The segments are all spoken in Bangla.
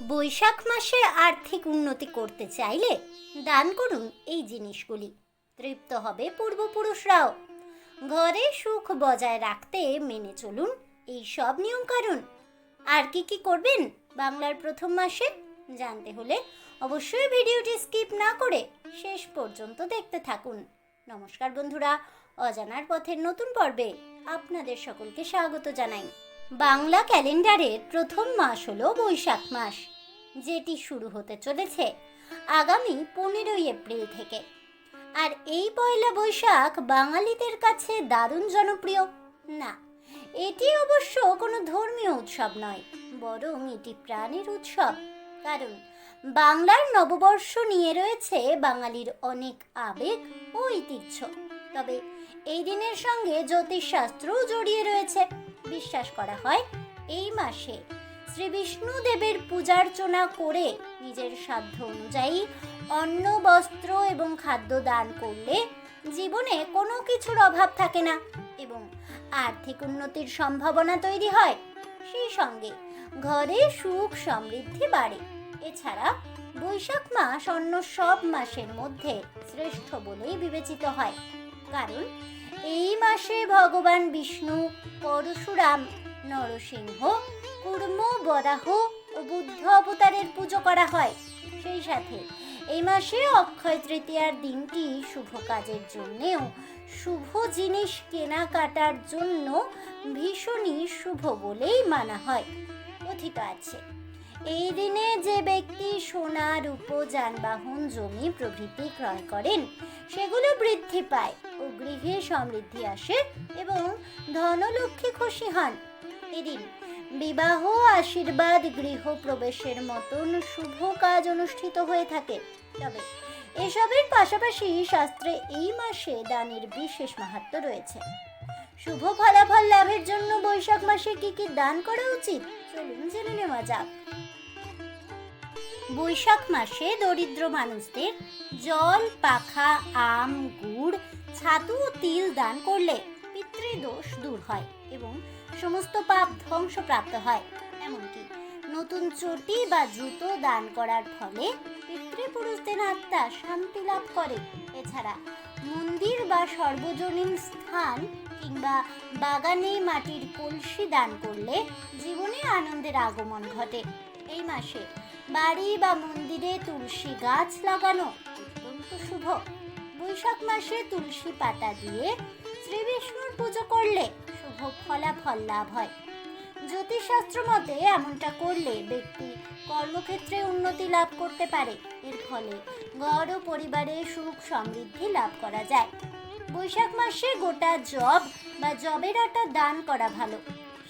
বৈশাখ মাসে আর্থিক উন্নতি করতে চাইলে দান করুন এই জিনিসগুলি। তৃপ্ত হবে পূর্বপুরুষরাও। ঘরে সুখ বজায় রাখতে মেনে চলুন এই সব নিয়ম কারণ আর কি কি করবেন বাংলার প্রথম মাসে জানতে হলে অবশ্যই ভিডিওটি স্কিপ না করে শেষ পর্যন্ত দেখতে থাকুন। নমস্কার বন্ধুরা, অজানার পথের নতুন পর্বে আপনাদের সকলকে স্বাগত জানাই। বাংলা ক্যালেন্ডারের প্রথম মাস হলো বৈশাখ মাস, যেটি শুরু হতে চলেছে আগামী পনেরোই এপ্রিল থেকে। আর এই পয়লা বৈশাখ বাঙালিদের কাছে দারুণ জনপ্রিয়। না, এটি অবশ্য কোনো ধর্মীয় উৎসব নয়, বরং এটি প্রাণের উৎসব। কারণ, বাংলার নববর্ষ নিয়ে রয়েছে বাঙালির অনেক আবেগ ও ঐতিহ্য। তবে এই দিনের সঙ্গে জ্যোতিষশাস্ত্রও জড়িয়ে রয়েছে। বিশ্বাস করা হয় এই মাসে। শ্রী বিষ্ণু দেবের পূজার্চনা করে নিজের সাধ্য অনুযায়ী অন্ন, বস্ত্র এবং খাদ্য দান করলে জীবনে কোনো কিছুর অভাব থাকে না এবং আর্থিক উন্নতির সম্ভাবনা তৈরি হয়। সেই সঙ্গে ঘরে সুখ সমৃদ্ধি বাড়ে। এছাড়া বৈশাখ মাস অন্য সব মাসের মধ্যে শ্রেষ্ঠ বলেই বিবেচিত হয়। কারণ এই মাসে ভগবান বিষ্ণু, পরশুরাম, নরসিংহ, কুর্ম, বরাহ ও বুদ্ধ অবতারের পুজো করা হয়। সেই সাথে এই মাসে অক্ষয় তৃতীয়ার দিনটি শুভ কাজের জন্যেও শুভ জিনিস কেনাকাটার জন্য ভীষণই শুভ বলেই মানা হয়। কথিত আছে। এই দিনে যে ব্যক্তি সোনা রূপ যানবাহন জমি প্রভৃতি ক্রয় করেন, সেগুলো বৃদ্ধি পায় ও গৃহে সমৃদ্ধি আসে এবং ধনলক্ষ্মী খুশি হন। এদিন বিবাহ আশীর্বাদ গৃহ প্রবেশের মতন শুভ কাজ অনুষ্ঠিত হয়ে থাকে। তবে এসবের পাশাপাশি শাস্ত্রে এই মাসে দানের বিশেষ মাহাত্ম রয়েছে। শুভ ফলাফল লাভের জন্য বৈশাখ মাসে কি কি দান করা উচিত? চলুন জেনে নেওয়া যাক। বৈশাখ মাসে দরিদ্র মানুষদের জল, পাখা, আম, গুড়, ছাতু ও তিল দান করলে পিতৃদোষ দূর হয় এবং সমস্ত পাপ ধ্বংসপ্রাপ্ত হয়। এমনকি নতুন চটি বা জুতো দান করার ফলে পিতৃপুরুষদের আত্মা শান্তি লাভ করে। এছাড়া মন্দির বা সর্বজনীন স্থান কিংবা বাগানে মাটির কলসি দান করলে জীবনে আনন্দের আগমন ঘটে। এই মাসে বাড়ি বা মন্দিরে তুলসী গাছ লাগানো অত্যন্ত শুভ। বৈশাখ মাসে তুলসী পাতা দিয়ে শ্রী বিষ্ণুর পুজো করলে শুভ ফলাফল লাভ হয়। জ্যোতিষশাস্ত্র মতে এমনটা করলে ব্যক্তি কর্মক্ষেত্রে উন্নতি লাভ করতে পারে। এর ফলে ঘর ও পরিবারে সুখ সমৃদ্ধি লাভ করা যায়। বৈশাখ মাসে গোটা জব বা জবের আটা দান করা ভালো।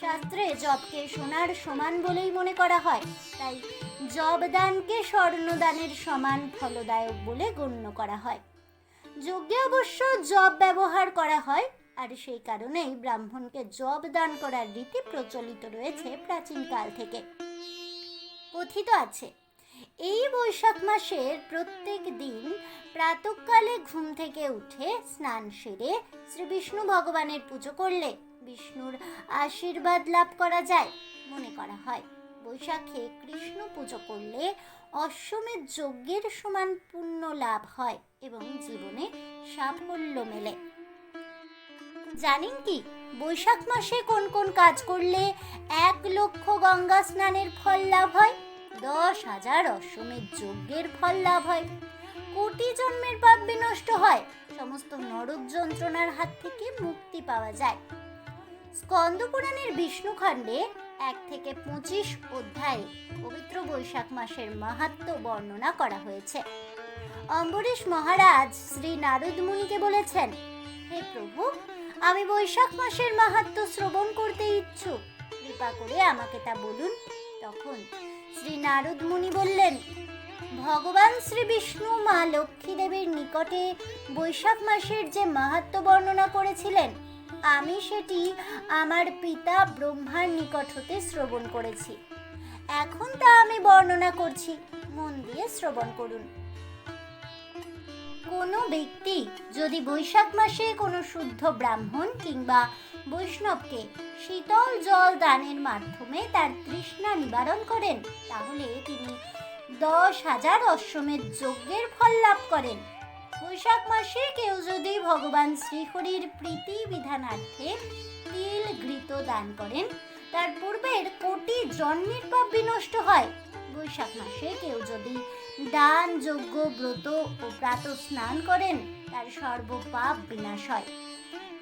শাস্ত্রে জবকে সোনার সমান বলেই মনে করা হয়। তাই জব দানকে স্বর্ণদানের সমান ফলদায়ক বলে গণ্য করা হয়। যজ্ঞে অবশ্য জব ব্যবহার করা হয়, আর সেই কারণেই ব্রাহ্মণকে জব দান করার রীতি প্রচলিত রয়েছে প্রাচীনকাল থেকে। কথিত আছে এই বৈশাখ মাসের প্রত্যেক দিন প্রাতকালে ঘুম থেকে উঠে স্নান সেরে শ্রী বিষ্ণু ভগবানের পুজো করলে বিষ্ণুর আশীর্বাদ লাভ করা যায় মনে করা হয়। বৈশাখে কৃষ্ণ পুজো করলে অশ্বমেধ যজ্ঞের সমান পুণ্য লাভ হয় এবং জীবনে সাফল্য মেলে। জানেন কি, বৈশাখ মাসে কোন কোন কাজ করলে এক লক্ষ গঙ্গা স্নানের ফল লাভ হয়? দশ হাজার অশ্বমেধ যজ্ঞের ফল লাভ হয়। কোটি জন্মের পাপ বিনষ্ট হয়। সমস্ত নরক যন্ত্রণার হাত থেকে মুক্তি পাওয়া যায়। স্কন্দ পুরাণের বিষ্ণুখণ্ডে এক থেকে পঁচিশ অধ্যায়ে পবিত্র বৈশাখ মাসের মাহাত্ম বর্ণনা করা হয়েছে। অম্বরীশ মহারাজ শ্রী নারদ মুনিকে বলেছেন, হে প্রভু, আমি বৈশাখ মাসের মাহাত্ম শ্রবণ করতে ইচ্ছুক। কৃপা করে আমাকে তা বলুন। তখন শ্রী নারদ মুনি বললেন, ভগবান শ্রী বিষ্ণু মা লক্ষ্মী দেবীর নিকটে বৈশাখ মাসের যে মাহাত্ম বর্ণনা করেছিলেন, আমি সেটি আমার পিতা ব্রহ্মার নিকট হতে শ্রবণ করেছি। এখন তা আমি বর্ণনা করছি। মন দিয়ে শ্রবণ করুন। কোনো ব্যক্তি যদি বৈশাখ মাসে কোনো শুদ্ধ ব্রাহ্মণ কিংবা বৈষ্ণবকে শীতল জল দানের মাধ্যমে তার তৃষ্ণা নিবারণ করেন, তাহলে তিনি দশ হাজার অশ্বমেধ যজ্ঞের ফল লাভ করেন। বৈশাখ মাসে কেউ যদি ভগবান শ্রীহরির প্রীতি বিধানার্থে তিল ঘৃত দান করেন, তার পূর্বের কোটি জন্মের পাপ বিনষ্ট হয়। বৈশাখ মাসে কেউ যদি দান যজ্ঞ ব্রত ও প্রাত স্নান করেন, তার সর্বপাপ বিনাশ হয়।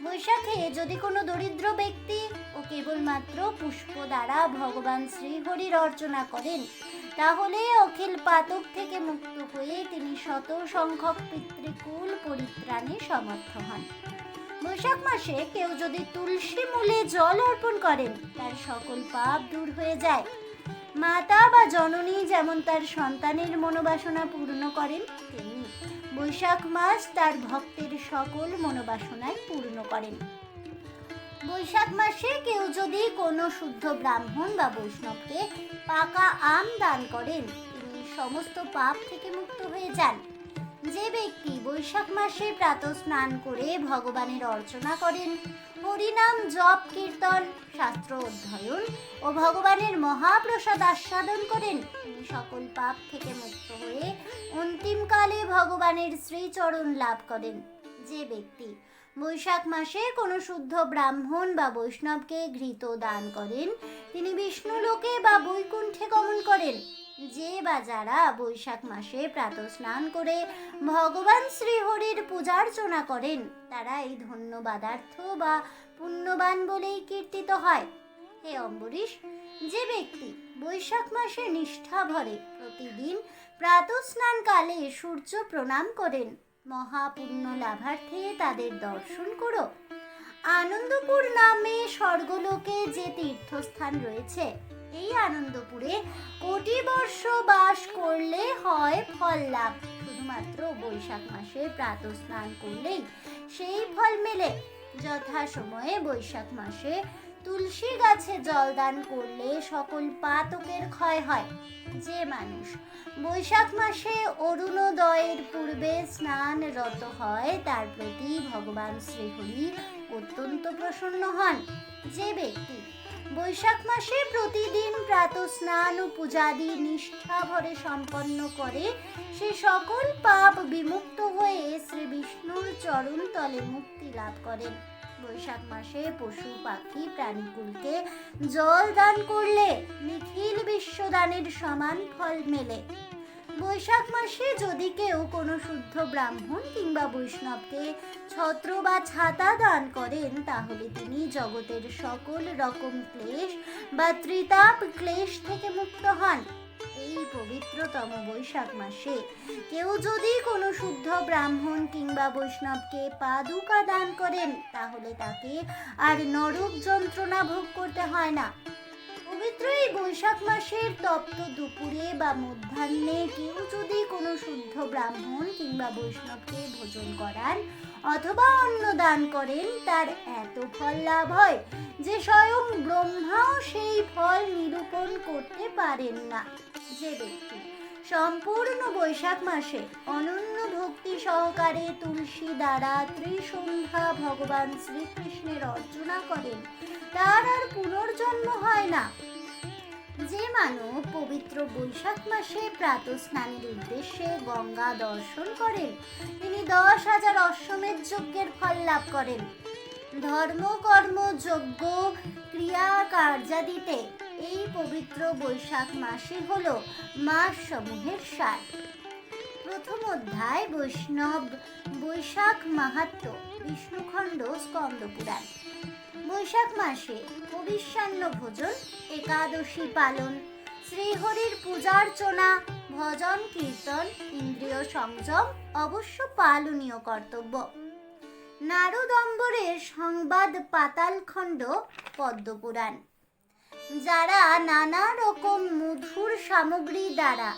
বৈশাখে যদি কোনো দরিদ্র ব্যক্তি ও কেবলমাত্র পুষ্প দ্বারা ভগবান শ্রীহরির অর্চনা করেন, তাহলে অখিল পাতক থেকে মুক্ত হয়ে তিনি শত সংখ্যক পিতৃকুল পরিত্রাণে সমর্থ হন। বৈশাখ মাসে কেউ যদি তুলসী মূলে জল অর্পণ করেন, তার সকল পাপ দূর হয়ে যায়। মাতা বা জননী যেমন তার সন্তানের মনোবাসনা পূর্ণ করেন, তেমনি বৈশাখ মাস তার ভক্তের সকল মনোবাসনায় পূর্ণ করেন। বৈশাখ মাসে কেউ যদি কোনো শুদ্ধ ব্রাহ্মণ বা বৈষ্ণবকে পাকা আম দান করেন, তিনি সমস্ত পাপ থেকে মুক্ত হয়ে যান। যে ব্যক্তি বৈশাখ মাসে প্রাত স্নান করে ভগবানের অর্চনা করেন, হরিনাম, জপ, কীর্তন, শাস্ত্র অধ্যয়ন ও ভগবানের মহাপ্রসাদ আস্বাদন করেন, তিনি সকল পাপ থেকে মুক্ত হয়ে অন্তিমকালে ভগবানের শ্রীচরণ লাভ করেন। যে ব্যক্তি বৈশাখ মাসে কোনো শুদ্ধ ব্রাহ্মণ বা বৈষ্ণবকে ঘৃত দান করেন, তিনি বিষ্ণু লোকে বা বৈকুণ্ঠে গমন করেন। যে বা যারা বৈশাখ মাসে প্রাত স্নান করে ভগবান শ্রীহরির পূজার্চনা করেন, তারা এই ধন্যবাদার্থ বা পুণ্যবান বলেই কীর্তিত হয়। হে অম্বরীশ, যে ব্যক্তি বৈশাখ মাসে নিষ্ঠা ভরে প্রতিদিন প্রাত স্নানকালে সূর্য প্রণাম করেন, মহাপুণ্য লাভার্থে তাদের দর্শন করো। আনন্দপুর নামে স্বর্গলোকে যে তীর্থস্থান রয়েছে এই আনন্দপুরে কোটি বর্ষ বাস করলে হয় ফল লাভ। শুধুমাত্র বৈশাখ মাসে প্রাত স্নান করলেই সেই ফল মেলে। যথা সময়ে বৈশাখ মাসে তুলসী গাছে জল দান করলে সকল পাতকের ক্ষয় হয়। যে মানুষ বৈশাখ মাসে অরুণোদয়ের পূর্বে স্নানরত হয়, তার প্রতি ভগবান শ্রীহরি অত্যন্ত প্রসন্ন হন। যে ব্যক্তি বৈশাখ মাসে প্রতিদিন প্রাত স্নান ও পূজাদি নিষ্ঠা ভরে সম্পন্ন করে সে সকল পাপ বিমুক্ত হয়ে শ্রী বিষ্ণুর চরণ তলে মুক্তি লাভ করেন। বৈশাখ মাসে পশু, পাখি, প্রাণীকুলকে জল দান করলে নিখিল বিশ্বদানের সমান ফল মেলে। বৈশাখ মাসে যদি কেউ কোনো শুদ্ধ ব্রাহ্মণ কিংবা বৈষ্ণবকে ছত্র বা ছাতা দান করেন, তাহলে তিনি জগতের সকল রকম ক্লেশ বা ত্রিতাপ ক্লেশ থেকে মুক্ত হন। এই পবিত্রতম বৈশাখ মাসে কেউ যদি কোনো শুদ্ধ ব্রাহ্মণ কিংবা বৈষ্ণবকে পাদুকা দান করেন, তাহলে তাকে আর নরক যন্ত্রণা ভোগ করতে হয় না। পবিত্র এই বৈশাখ মাসের তপ্ত দুপুরে বা মধ্যাহ্নে কেউ যদি কোনো শুদ্ধ ব্রাহ্মণ কিংবা বৈষ্ণবকে ভোজন করান অথবা অন্ন দান করেন, তার এত ফল লাভ হয় যে স্বয়ং ব্রহ্মাও সেই ফল নিরূপণ করতে পারেন না। যে ব্যক্তি সম্পূর্ণ বৈশাখ মাসে অনন্য ভক্তি সহকারে তুলসী দ্বারা ত্রিসন্ধ্যা ভগবান শ্রীকৃষ্ণের অর্চনা করেন, তার আর পুনর্জন্ম হয় না। যে মানব পবিত্র বৈশাখ মাসে প্রাত স্নানের উদ্দেশ্যে গঙ্গা দর্শন করেন, তিনি দশ হাজার অশ্বমেধ যজ্ঞের ফল লাভ করেন। ধর্ম, কর্ম, যজ্ঞ, ক্রিয়া, কার্যাদিতে এই পবিত্র বৈশাখ মাসে হল মাস সমূহের সার। প্রথম অধ্যায়, বৈষ্ণব, বৈশাখ মাহাত্ম বিষ্ণুখণ্ড স্কন্দ পুরাণ বৈশাখ মাসে হবিষ্যান্ন ভোজন, একাদশী পালন, শ্রীহরির পূজার্চনা ভজন, কীর্তন, ইন্দ্রিয় সংযম অবশ্য পালনীয় কর্তব্য। নারদম্বরের সংবাদ পাতালখণ্ড পদ্মপুরাণ যারা নানা রকম মধুর সামগ্রী দ্বারা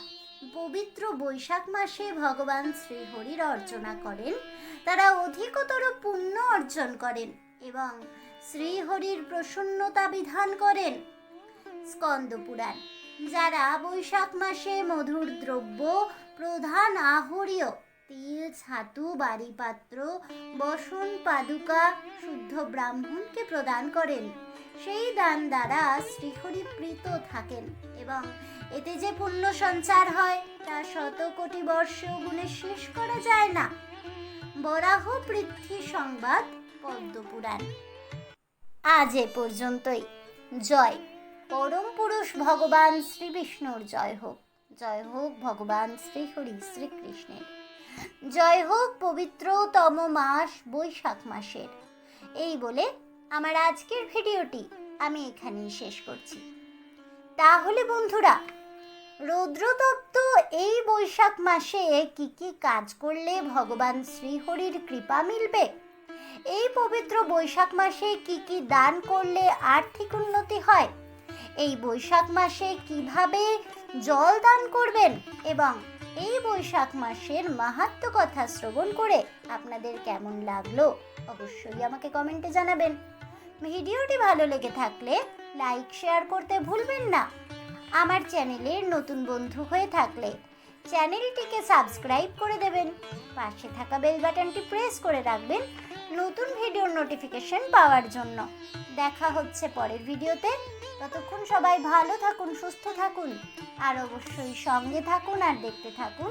পবিত্র বৈশাখ মাসে ভগবান শ্রীহরির অর্চনা করেন, তারা অধিকতর পুণ্য অর্জন করেন এবং শ্রীহরির প্রসন্নতা বিধান করেন। স্কন্দ পুরাণ যারা বৈশাখ মাসে মধুর দ্রব্য, প্রধান আহরীয়, তিল, ছাতু, বাড়িপাত্র, বসন, পাদুকা, শুদ্ধ ব্রাহ্মণকে প্রদান করেন। সেই দান দ্বারা শ্রীহরি প্রীত থাকেন এবং এতে যে পুণ্য সঞ্চার হয়, তা শত কোটি বর্ষেও গুণে শেষ করা যায় না। বরাহ পৃথ্বী সংবাদ, পদ্মপুরাণ। আজ এ পর্যন্তই। জয়। পরম পুরুষ ভগবান শ্রী বিষ্ণুর জয় হোক। জয় হোক ভগবান শ্রীহরি শ্রীকৃষ্ণের। জয় হোক পবিত্রতম মাস বৈশাখ মাসের। এই বলে আমার আজকের ভিডিওটি আমি এখানেই শেষ করছি। তাহলে বন্ধুরা, রৌদ্রতপ্ত এই বৈশাখ মাসে কি কি কাজ করলে ভগবান শ্রীহরির কৃপা মিলবে? এই পবিত্র বৈশাখ মাসে কি কি দান করলে আর্থিক উন্নতি হয়? এই বৈশাখ মাসে কীভাবে জল দান করবেন? এবং এই বৈশাখ মাসের মাহাত্ম কথা শ্রবণ করে আপনাদের কেমন লাগল অবশ্যই আমাকে কমেন্টে জানাবেন। ভিডিওটি ভালো লেগে থাকলে লাইক, শেয়ার করতে ভুলবেন না। আমার চ্যানেলের নতুন বন্ধু হয়ে থাকলে চ্যানেলটিকে সাবস্ক্রাইব করে দেবেন। পাশে থাকা বেল বাটনটি প্রেস করে রাখবেন নতুন ভিডিওর নোটিফিকেশন পাওয়ার জন্য। দেখা হচ্ছে পরের ভিডিওতে। ততক্ষণ সবাই ভালো থাকুন, সুস্থ থাকুন, আর অবশ্যই সঙ্গে থাকুন আর দেখতে থাকুন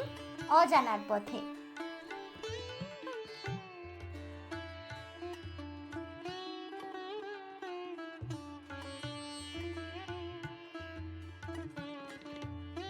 অজানার পথে।